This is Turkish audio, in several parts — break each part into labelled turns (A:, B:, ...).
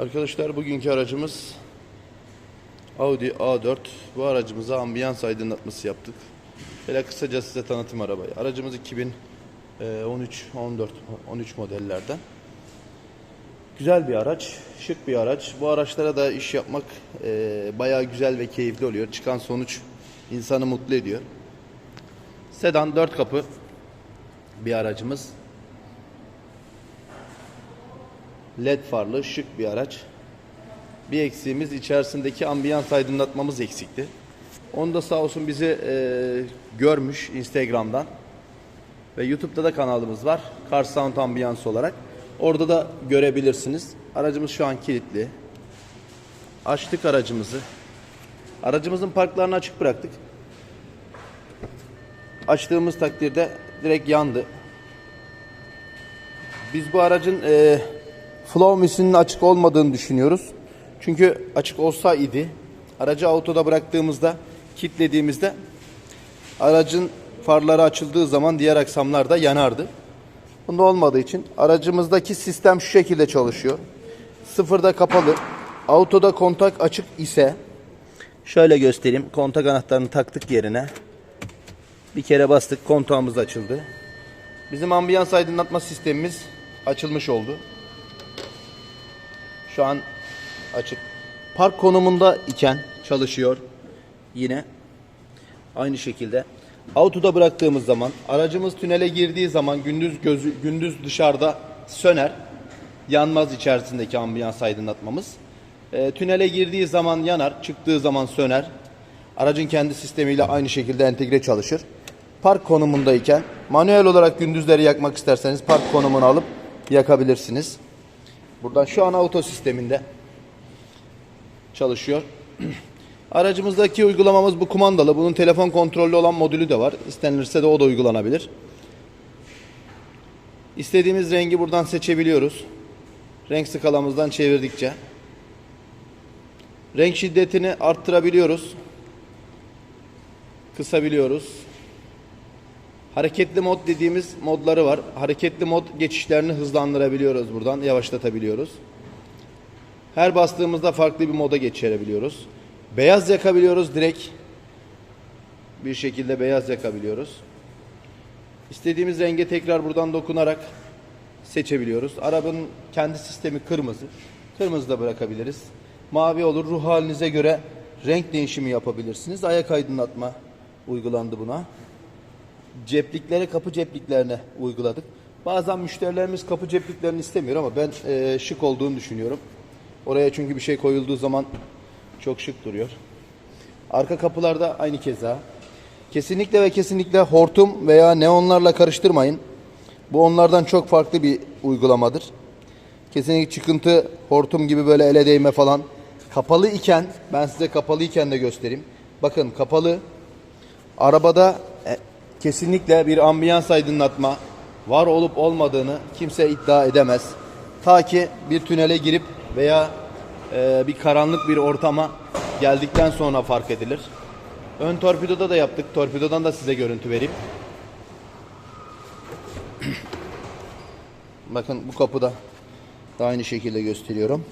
A: Arkadaşlar bugünkü aracımız Audi A4. Bu aracımıza ambiyans aydınlatması yaptık. Böyle kısaca size tanıtım arabayı. Aracımız 2013, 14, 13 modellerden. Güzel bir araç, şık bir araç. Bu araçlara da iş yapmak e, bayağı güzel ve keyifli oluyor. Çıkan sonuç insanı mutlu ediyor. Sedan 4 kapı bir aracımız. LED farlı şık bir araç. Bir eksiğimiz içerisindeki ambiyans aydınlatmamız eksikti. Onu da sağ olsun bizi e, görmüş Instagram'dan. Ve YouTube'da da kanalımız var. Car Sound Ambiyans olarak. Orada da görebilirsiniz. Aracımız şu an kilitli. Açtık aracımızı. Aracımızın parklarını açık bıraktık. Açtığımız takdirde direkt yandı. Biz bu aracın e, flow misinin açık olmadığını düşünüyoruz. Çünkü açık olsa idi aracı autoda bıraktığımızda kilitlediğimizde aracın farları açıldığı zaman diğer aksamlar da yanardı. Bunda olmadığı için aracımızdaki sistem şu şekilde çalışıyor. Sıfırda kapalı. Autoda kontak açık ise şöyle göstereyim. Kontak anahtarını taktık yerine. Bir kere bastık kontağımız açıldı. Bizim ambiyans aydınlatma sistemimiz açılmış oldu. Şu an açık. Park konumunda iken çalışıyor. Yine aynı şekilde. Autoda bıraktığımız zaman aracımız tünele girdiği zaman gündüz gözü gündüz dışarıda söner. Yanmaz içerisindeki ambiyans aydınlatmamız. E, tünele girdiği zaman yanar, çıktığı zaman söner. Aracın kendi sistemiyle aynı şekilde entegre çalışır. Park konumundayken manuel olarak gündüzleri yakmak isterseniz park konumunu alıp yakabilirsiniz. Buradan şu an auto sisteminde çalışıyor. Aracımızdaki uygulamamız bu kumandalı. Bunun telefon kontrollü olan modülü de var. İstenilirse de o da uygulanabilir. İstediğimiz rengi buradan seçebiliyoruz. Renk skalamızdan çevirdikçe. Renk şiddetini arttırabiliyoruz. Kısabiliyoruz. Hareketli mod dediğimiz modları var. Hareketli mod geçişlerini hızlandırabiliyoruz buradan, yavaşlatabiliyoruz. Her bastığımızda farklı bir moda geçirebiliyoruz. Beyaz yakabiliyoruz direkt. Bir şekilde beyaz yakabiliyoruz. İstediğimiz renge tekrar buradan dokunarak seçebiliyoruz. Arabanın kendi sistemi kırmızı. Kırmızı da bırakabiliriz. Mavi olur. Ruh halinize göre renk değişimi yapabilirsiniz. Ayak aydınlatma uygulandı buna cepliklere, kapı cepliklerine uyguladık. Bazen müşterilerimiz kapı cepliklerini istemiyor ama ben e, şık olduğunu düşünüyorum. Oraya çünkü bir şey koyulduğu zaman çok şık duruyor. Arka kapılarda aynı keza. Kesinlikle ve kesinlikle hortum veya neonlarla karıştırmayın. Bu onlardan çok farklı bir uygulamadır. Kesinlikle çıkıntı, hortum gibi böyle ele değme falan. Kapalı iken, ben size kapalı iken de göstereyim. Bakın kapalı. Arabada kesinlikle bir ambiyans aydınlatma var olup olmadığını kimse iddia edemez. Ta ki bir tünele girip veya e, bir karanlık bir ortama geldikten sonra fark edilir. Ön torpidoda da yaptık. Torpidodan da size görüntü vereyim. Bakın bu kapıda da aynı şekilde gösteriyorum.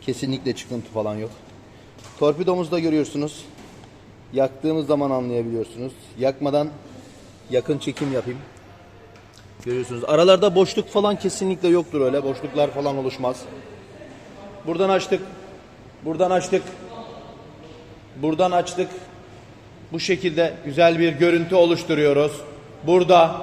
A: Kesinlikle çıkıntı falan yok. Torpidomuzda görüyorsunuz. Yaktığımız zaman anlayabiliyorsunuz. Yakmadan yakın çekim yapayım. Görüyorsunuz. Aralarda boşluk falan kesinlikle yoktur öyle. Boşluklar falan oluşmaz. Buradan açtık. Buradan açtık. Buradan açtık. Bu şekilde güzel bir görüntü oluşturuyoruz. Burada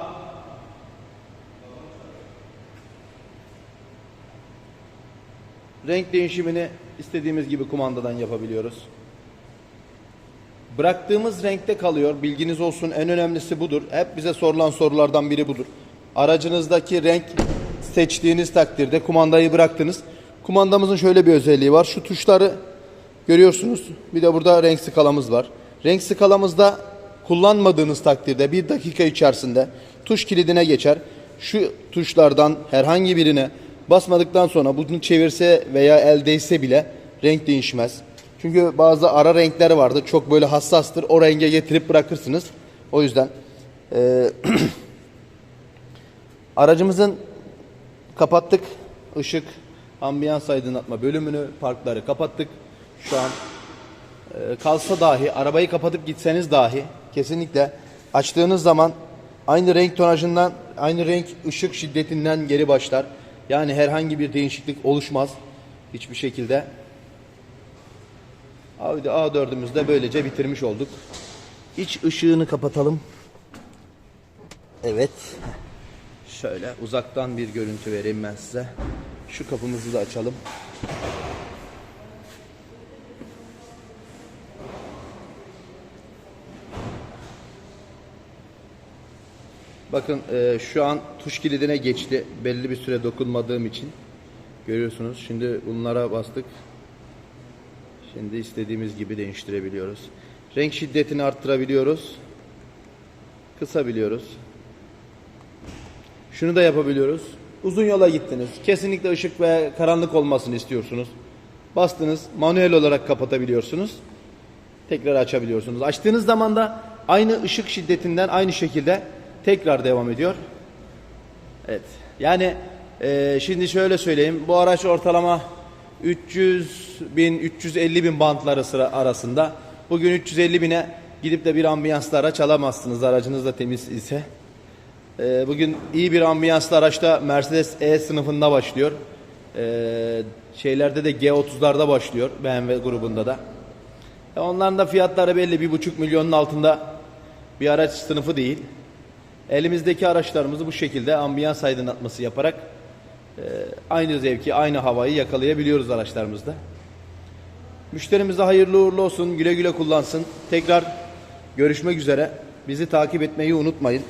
A: renk değişimini istediğimiz gibi kumandadan yapabiliyoruz. Bıraktığımız renkte kalıyor. Bilginiz olsun en önemlisi budur. Hep bize sorulan sorulardan biri budur. Aracınızdaki renk seçtiğiniz takdirde kumandayı bıraktınız. Kumandamızın şöyle bir özelliği var. Şu tuşları görüyorsunuz. Bir de burada renk skalamız var. Renk skalamızda kullanmadığınız takdirde bir dakika içerisinde tuş kilidine geçer. Şu tuşlardan herhangi birine basmadıktan sonra bunu çevirse veya el değse bile renk değişmez. Çünkü bazı ara renkler vardı. Çok böyle hassastır. O renge getirip bırakırsınız. O yüzden e, aracımızın kapattık. Işık ambiyans aydınlatma bölümünü, parkları kapattık. Şu an e, kalsa dahi, arabayı kapatıp gitseniz dahi kesinlikle açtığınız zaman aynı renk tonajından, aynı renk ışık şiddetinden geri başlar. Yani herhangi bir değişiklik oluşmaz hiçbir şekilde. Audi A4'ümüzü de böylece bitirmiş olduk. İç ışığını kapatalım. Evet. Şöyle uzaktan bir görüntü vereyim ben size. Şu kapımızı da açalım. Bakın e, şu an tuş kilidine geçti. Belli bir süre dokunmadığım için. Görüyorsunuz. Şimdi bunlara bastık. Şimdi istediğimiz gibi değiştirebiliyoruz. Renk şiddetini arttırabiliyoruz. Kısabiliyoruz. Şunu da yapabiliyoruz. Uzun yola gittiniz. Kesinlikle ışık ve karanlık olmasını istiyorsunuz. Bastınız. Manuel olarak kapatabiliyorsunuz. Tekrar açabiliyorsunuz. Açtığınız zaman da aynı ışık şiddetinden aynı şekilde tekrar devam ediyor. Evet. Yani e, şimdi şöyle söyleyeyim. Bu araç ortalama 300 bin, 350 bin bantları sıra arasında. Bugün 350 bine gidip de bir ambiyanslı araç alamazsınız aracınız da temiz ise. E, bugün iyi bir ambiyanslı araçta Mercedes E sınıfında başlıyor. E, şeylerde de G30'larda başlıyor BMW grubunda da. E, onların da fiyatları belli. 1,5 milyonun altında bir araç sınıfı değil. Elimizdeki araçlarımızı bu şekilde ambiyans aydınlatması yaparak aynı zevki, aynı havayı yakalayabiliyoruz araçlarımızda. Müşterimize hayırlı uğurlu olsun, güle güle kullansın. Tekrar görüşmek üzere. Bizi takip etmeyi unutmayın.